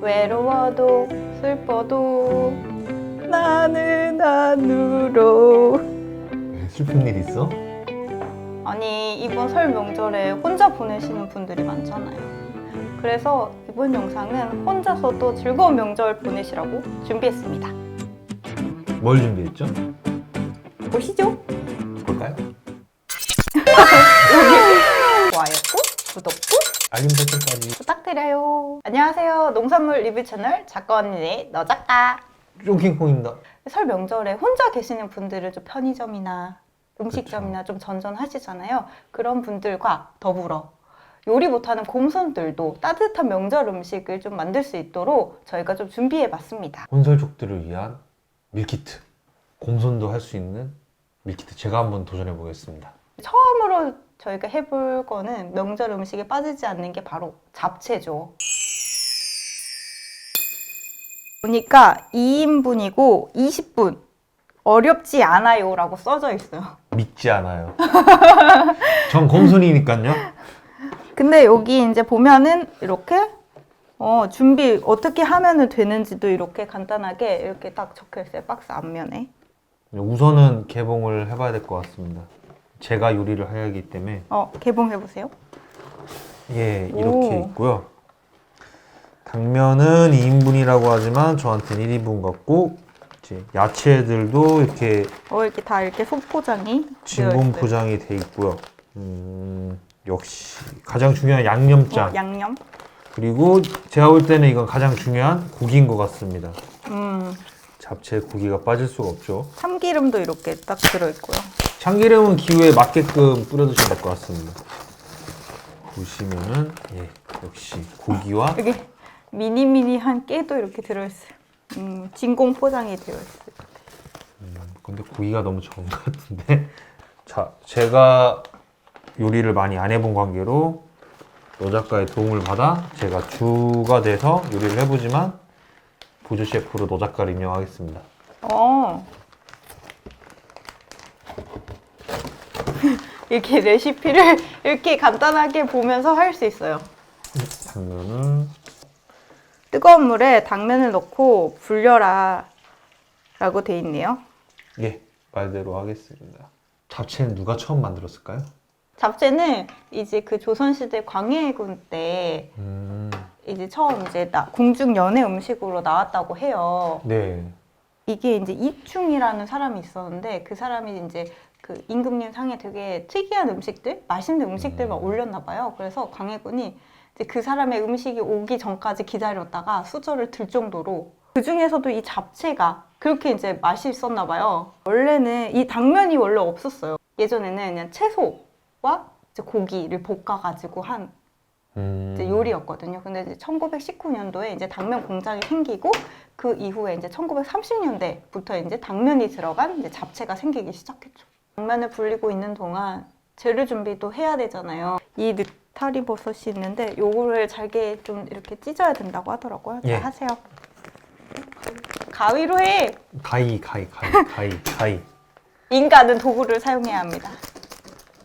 외로워도 슬퍼도 나는 안으로. 왜 슬픈 일 있어? 아니 이번 설 명절에 혼자 보내시는 분들이 많잖아요. 그래서 이번 영상은 혼자서도 즐거운 명절 보내시라고 준비했습니다. 뭘 준비했죠? 보시죠. 볼까요? 좋아요고 구독고 알림 부탁드려요 농산물 리뷰 채널 작가 언니 너 작가 쫑킹콩입니다 설 명절에 혼자 계시는 분들은 좀 편의점이나 음식점이나 좀 전전하시잖아요. 그런 분들과 더불어 요리 못하는 곰손들도 따뜻한 명절 음식을 좀 만들 수 있도록 저희가 좀 준비해 봤습니다. 혼설족들을 위한 밀키트 곰손도 할 수 있는 밀키트 제가 한번 도전해 보겠습니다 처음으로 저희가 해볼 거는 명절 음식에 빠지지 않는 게 바로 잡채죠. 보니까 2인분이고 20분 어렵지 않아요 라고 써져 있어요. 믿지 않아요 전 곰손이니까요 근데 여기 이제 보면은 이렇게 어, 준비 어떻게 하면은 되는지도 이렇게 간단하게 이렇게 딱 적혀 있어요. 박스 앞면에. 우선은 개봉을 해봐야 될 것 같습니다 제가 요리를 해야 하기 때문에 어, 개봉해 보세요. 예 이렇게 오. 있고요 당면은 2인분이라고 하지만 저한테는 1인분 같고 이제 야채들도 이렇게 어, 이렇게 다 이렇게 소포장이 되어 진공 있어요. 포장이 돼 있고요 음, 역시 가장 중요한 양념장 어, 양념. 그리고 제가 볼 때는 이건 가장 중요한 고기인 것 같습니다 음, 잡채 고기가 빠질 수가 없죠 참기름도 이렇게 딱 들어 있고요. 참기름은 기호에 맞게끔 뿌려 드시면 될 것 같습니다 보시면은 예 역시 고기와 여기 미니미니한 깨도 이렇게 들어 있어요. 음, 진공 포장이 되어 있어요. 근데 고기가 너무 적은 것 같은데 자 제가 요리를 많이 안 해본 관계로 여 작가의 도움을 받아 제가 주가 돼서 요리를 해보지만 보조 셰프로 노 작가를 임명하겠습니다 어. 이렇게 레시피를 이렇게 간단하게 보면서 할 수 있어요. 당면은 뜨거운 물에 당면을 넣고 불려라 라고 돼 있네요. 예 말대로 하겠습니다 잡채는 누가 처음 만들었을까요? 잡채는 이제 그 조선시대 광해군 때 음, 이제 처음 이제 나, 궁중 연회 음식으로 나왔다고 해요. 네 이게 이제 이충이라는 사람이 있었는데 그 사람이 이제 그 임금님 상에 되게 특이한 음식들, 맛있는 음식들만 음. 올렸나 봐요. 그래서 광해군이 이제 그 사람의 음식이 오기 전까지 기다렸다가 수저를 들 정도로 그 중에서도 이 잡채가 그렇게 이제 맛이 있었나 봐요. 원래는 이 당면이 원래 없었어요. 예전에는 그냥 채소와 이제 고기를 볶아가지고 한 음, 이제 요리였거든요. 근데 이제 1919년도에 이제 당면 공장이 생기고 그 이후에 이제 1930년대부터 이제 당면이 들어간 이제 잡채가 생기기 시작했죠. 당면을 불리고 있는 동안 재료 준비도 해야 되잖아요. 이느 타리 버섯이 있는데 요거를 잘게 좀 이렇게 찢어야 된다고 하더라고요. 자, 예. 하세요. 가위로 해. 가위 가위 가위 가위 가위 인간은 도구를 사용해야 합니다.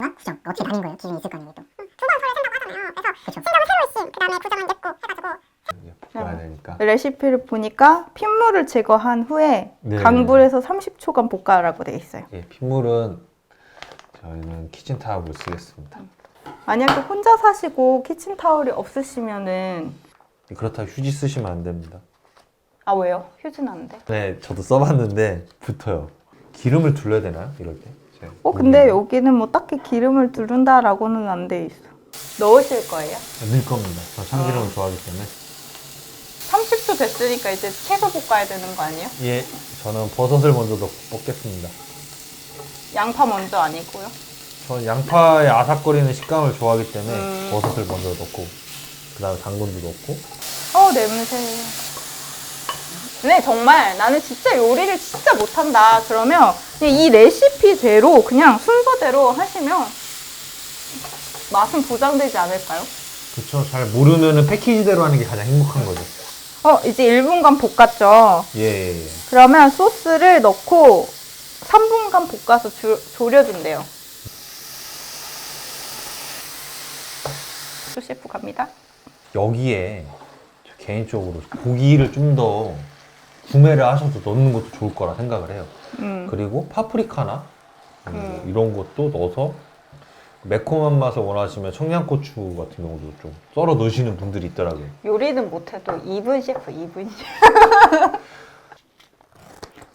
어? 구정 어떻게 다른 거예요? 기준이 있을 거 아니에요 또. 두번 손을 쓴다고 하잖아요. 그래서 신경을 새로 심, 그 다음에 구정은 냈고 해가지고 이제 볶아야 되니까 레시피를 보니까 핏물을 제거한 후에 네. 강불에서 30초간 볶아라고 돼 있어요. 예 핏물은 저희는 키친타올을 쓰겠습니다 만약에 혼자 사시고 키친타올이 없으시면은 그렇다고 휴지 쓰시면 안 됩니다 아 왜요? 휴지는 안 돼? 네, 저도 써봤는데 붙어요. 기름을 둘러야 되나요? 이럴 때? 제가 어 근데 모르겠네요. 여기는 뭐 딱히 기름을 두른다라고는 안 돼 있어. 넣으실 거예요? 넣을 겁니다. 저 참기름을 좋아하기 때문에. 30초 됐으니까 이제 채소 볶아야 되는 거 아니에요? 예, 저는 버섯을 먼저 넣, 볶겠습니다. 양파 먼저 아니고요. 저는 양파의 아삭거리는 식감을 좋아하기 때문에 음. 버섯을 먼저 넣고 그 다음에 당근도 넣고 어 냄새. 근데 정말 나는 진짜 요리를 진짜 못한다 그러면 그냥 이 레시피대로 그냥 순서대로 하시면 맛은 보장되지 않을까요? 그쵸? 잘 모르면은 패키지대로 하는 게 가장 행복한 거죠. 어 이제 1분간 볶았죠. 예, 예, 예. 그러면 소스를 넣고 3분간 볶아서 주- 졸여준대요. 또 셰프 갑니다. 여기에 저 개인적으로 고기를 좀 더 구매를 하셔서 넣는 것도 좋을 거라 생각을 해요. 음. 그리고 파프리카나 음, 음. 이런 것도 넣어서 매콤한 맛을 원하시면 청양고추 같은 경우도 좀 썰어 넣으시는 분들이 있더라고요. 요리는 못해도 이분 셰프 이분 셰프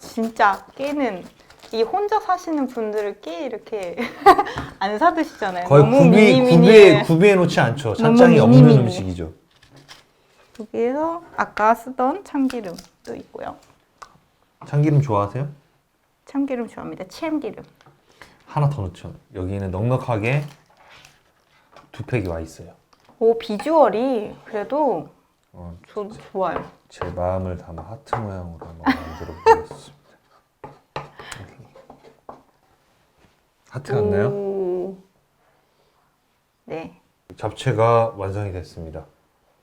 진짜 깨는 이 혼자 사시는 분들을 깨 이렇게 안 사드시잖아요. 거의 너무 구비, 미니미니. 구비해, 구비해 놓지 않죠. 찬장이 없는 미니미니. 음식이죠. 여기에서 아까 쓰던 참기름도 있고요. 참기름 좋아하세요? 참기름 좋아합니다. 참기름. 하나 더 넣죠. 여기는 넉넉하게 두 팩이 와 있어요. 오 비주얼이 그래도 어, 저, 좋아요. 제 마음을 담아 하트 모양으로 한번 만들어 보겠습니다. 하트 같나요? 오. 네. 잡채가 완성이 됐습니다.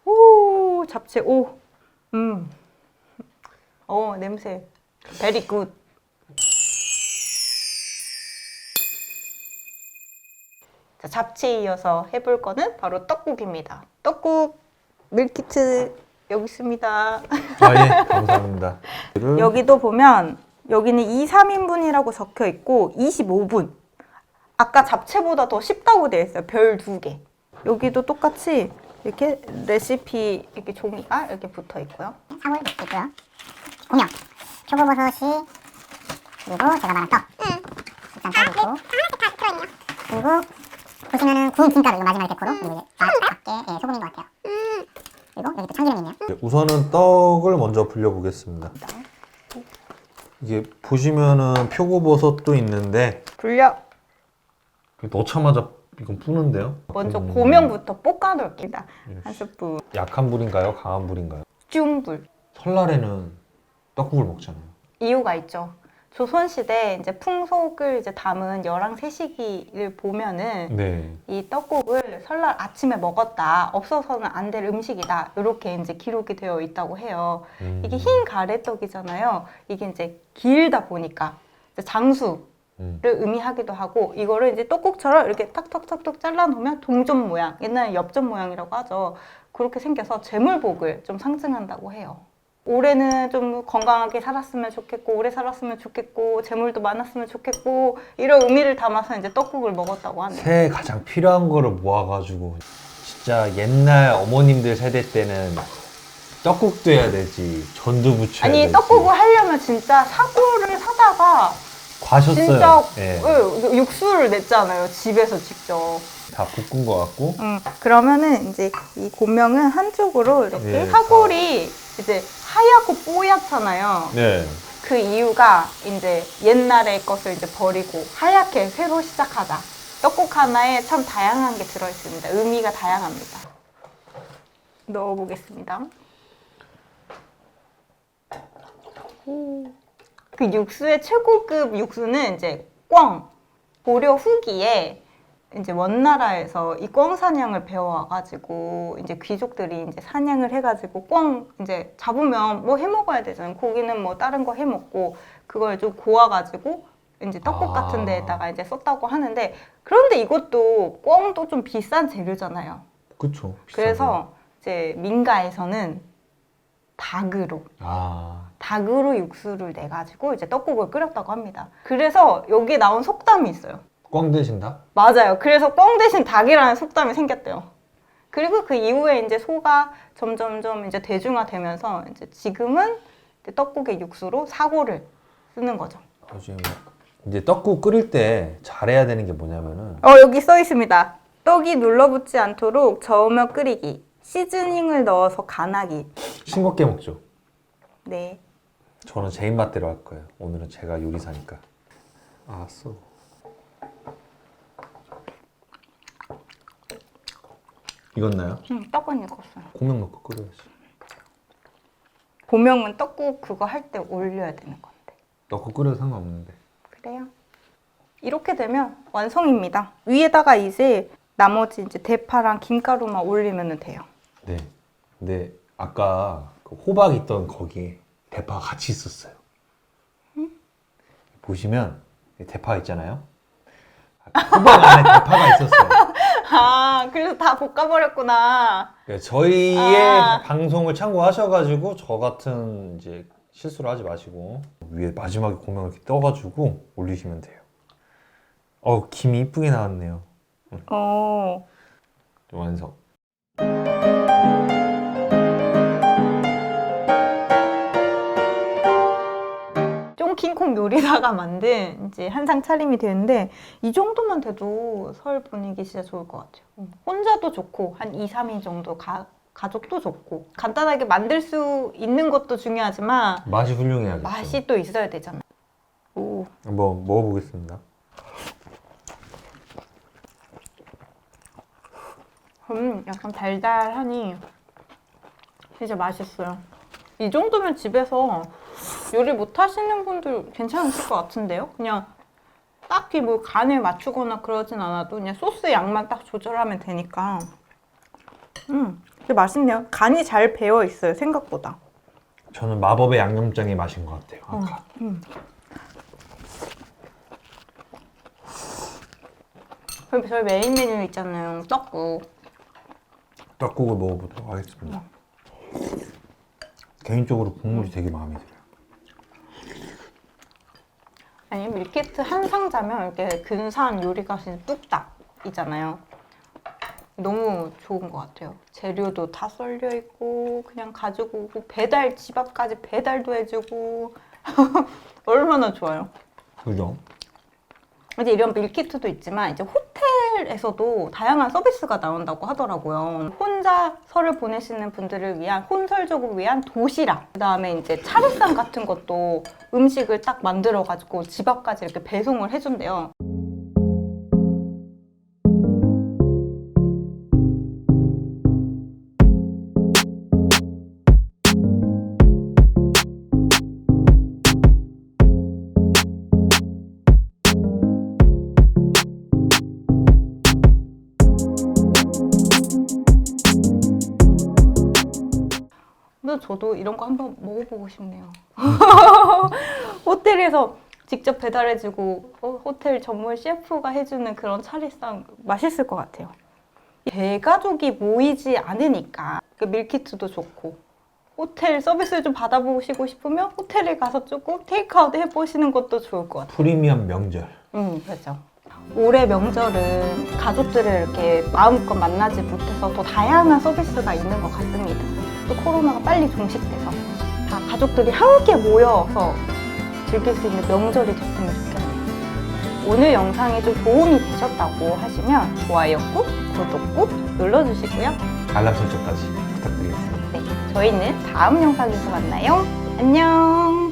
오 잡채 오. 음. 어 냄새. 베리 굿. 자, 잡채에 이어서 해볼 거는 바로 떡국입니다. 떡국 밀키트 여기 있습니다. 아 예, 감사합니다. 여기도 보면 여기는 2, 3인분이라고 적혀 있고 25분. 아까 잡채보다 더 쉽다고 되어 있어요. 별 두 개. 여기도 똑같이 이렇게 레시피 이렇게 종이가 이렇게 붙어 있고요. 사골 있고요. 공명, 표고버섯이 그리고 제가 말한 떡. 일단 떡 있고. 그리고 보시면은 구운 김가루 이거 마지막에 데코로 그리고 이제 맛밖에 예, 소금인 것 같아요. 그리고 여기 또 참기름이 있네요. 네, 우선은 떡을 먼저 불려보겠습니다. 이게 보시면은 표고버섯도 있는데 불려 넣자마자 이건 뿌는데요? 먼저 음, 고명부터 볶아 놓을게요. 예. 한 스푼 약한 불인가요? 강한 불인가요? 중불. 설날에는 떡국을 먹잖아요. 이유가 있죠. 조선시대 이제 풍속을 이제 담은 열왕 세시기를 보면은 네. 이 떡국을 설날 아침에 먹었다. 없어서는 안 될 음식이다. 이렇게 이제 기록이 되어 있다고 해요. 음. 이게 흰 가래떡이잖아요. 이게 이제 길다 보니까 이제 장수 를 음. 의미하기도 하고 이거를 이제 떡국처럼 이렇게 탁탁탁탁 잘라 놓으면 동전 모양, 옛날에 엽전 모양이라고 하죠. 그렇게 생겨서 재물복을 좀 상징한다고 해요. 올해는 좀 건강하게 살았으면 좋겠고 오래 살았으면 좋겠고 재물도 많았으면 좋겠고 이런 의미를 담아서 이제 떡국을 먹었다고 하네요. 새해 가장 필요한 거를 모아가지고 진짜 옛날 어머님들 세대 때는 떡국도 해야 되지 전도 부쳐야 아니 되지 떡국을 하려면 진짜 사고를 사다가 과셨어요 진짜 예. 예, 육수를 냈잖아요 집에서 직접. 다 볶은 거 같고 음, 그러면은 이제 이 고명은 한쪽으로 이렇게 예, 사골이 이제 하얗고 뽀얗잖아요. 네. 그 이유가 이제 옛날의 것을 이제 버리고 하얗게 새로 시작하자. 떡국 하나에 참 다양한 게 들어 있습니다. 의미가 다양합니다. 넣어보겠습니다. 오. 그 육수의 최고급 육수는 이제 꿩. 고려 후기에 이제 원나라에서 이꿩 사냥을 배워와가지고 이제 귀족들이 이제 사냥을 해가지고 꿩 이제 잡으면 뭐 해 먹어야 되잖아요. 고기는 뭐 다른 거 해 먹고 그걸 좀 고아가지고 이제 떡국 아. 같은 데에다가 이제 썼다고 하는데 그런데 이것도 꿩도 좀 비싼 재료잖아요. 그쵸 비싸죠. 그래서 이제 민가에서는 닭으로 아 닭으로 육수를 내 가지고 이제 떡국을 끓였다고 합니다. 그래서 여기에 나온 속담이 있어요. 꽝 대신다? 맞아요. 그래서 꿩 대신 닭이라는 속담이 생겼대요. 그리고 그 이후에 이제 소가 점점점 이제 대중화되면서 이제 지금은 이제 떡국의 육수로 사고를 쓰는 거죠. 요즘 이제 떡국 끓일 때 잘해야 되는 게 뭐냐면은 어 여기 써 있습니다. 떡이 눌러붙지 않도록 저으며 끓이기, 시즈닝을 넣어서 간하기. 싱겁게 먹죠 네. 저는 제 입맛대로 할 거예요 오늘은 제가 요리사니까 알았어 익었나요? 음, 떡은 익었어요. 고명 넣고 끓여야지 고명은 떡국 그거 할 때 올려야 되는 건데. 넣고 끓여도 상관없는데 그래요. 이렇게 되면 완성입니다. 위에다가 이제 나머지 이제 대파랑 김가루만 올리면 돼요. 네. 근데 아까 그 호박 있던 거기에 대파가 같이 있었어요. 보시면 대파 있잖아요. 호박 안에 대파가 있었어요. 아, 그래서 다 볶아버렸구나. 네, 저희의 아. 방송을 참고하셔가지고 저 같은 이제 실수를 하지 마시고 위에 마지막에 고명을 이렇게 떠가지고 올리시면 돼요. 어 김이 이쁘게 나왔네요. 어. 완성. 요리사가 만든 이제 한상 차림이 되는데 이 정도만 돼도 설 분위기 진짜 좋을 것 같아요. 음, 혼자도 좋고 한 2, 3인 정도 가, 가족도 좋고 간단하게 만들 수 있는 것도 중요하지만 맛이 훌륭해야겠죠. 맛이 또 있어야 되잖아요. 오. 한번 먹어보겠습니다. 음, 약간 달달하니 진짜 맛있어요. 이 정도면 집에서 요리 못 하시는 분들 괜찮으실 것 같은데요? 그냥 딱히 뭐 간을 맞추거나 그러진 않아도 그냥 소스 양만 딱 조절하면 되니까. 음, 되게 맛있네요. 간이 잘 배어 있어요, 생각보다. 저는 마법의 양념장의 맛인 것 같아요. 아까. 음. 그리고 저희 메인 메뉴 있잖아요, 떡국. 떡국을 먹어보도록 하겠습니다. 개인적으로 국물이 되게 마음에 들어요. 아니 밀키트 한 상자면 이렇게 근사한 요리가 진짜 뚝딱이잖아요. 너무 좋은 것 같아요. 재료도 다 썰려 있고 그냥 가지고 오고 배달 집 앞까지 배달도 해주고 얼마나 좋아요. 그죠? 이제 이런 밀키트도 있지만 이제 호 텔에서도 다양한 서비스가 나온다고 하더라고요. 혼자 설을 보내시는 분들을 위한 혼설족을 위한 도시락. 그다음에 이제 차례상 같은 것도 음식을 딱 만들어 가지고 집 앞까지 이렇게 배송을 해준대요. 근데 저도 이런 거 한번 먹어보고 싶네요. 호텔에서 직접 배달해주고 어, 호텔 전문 셰프가 해주는 그런 차례상 맛있을 것 같아요. 대가족이 모이지 않으니까 그 밀키트도 좋고 호텔 서비스를 좀 받아보시고 싶으면 호텔에 가서 조금 테이크아웃 해보시는 것도 좋을 것 같아요. 프리미엄 명절. 음, 그렇죠. 올해 명절은 가족들을 이렇게 마음껏 만나지 못해서 더 다양한 서비스가 있는 것 같습니다. 또 코로나가 빨리 종식돼서 다 가족들이 함께 모여서 즐길 수 있는 명절이 됐으면 좋겠네요. 오늘 영상이 좀 도움이 되셨다고 하시면 좋아요 꾹, 구독 꾹 눌러주시고요. 알람 설정까지 부탁드리겠습니다. 네, 저희는 다음 영상에서 만나요. 안녕!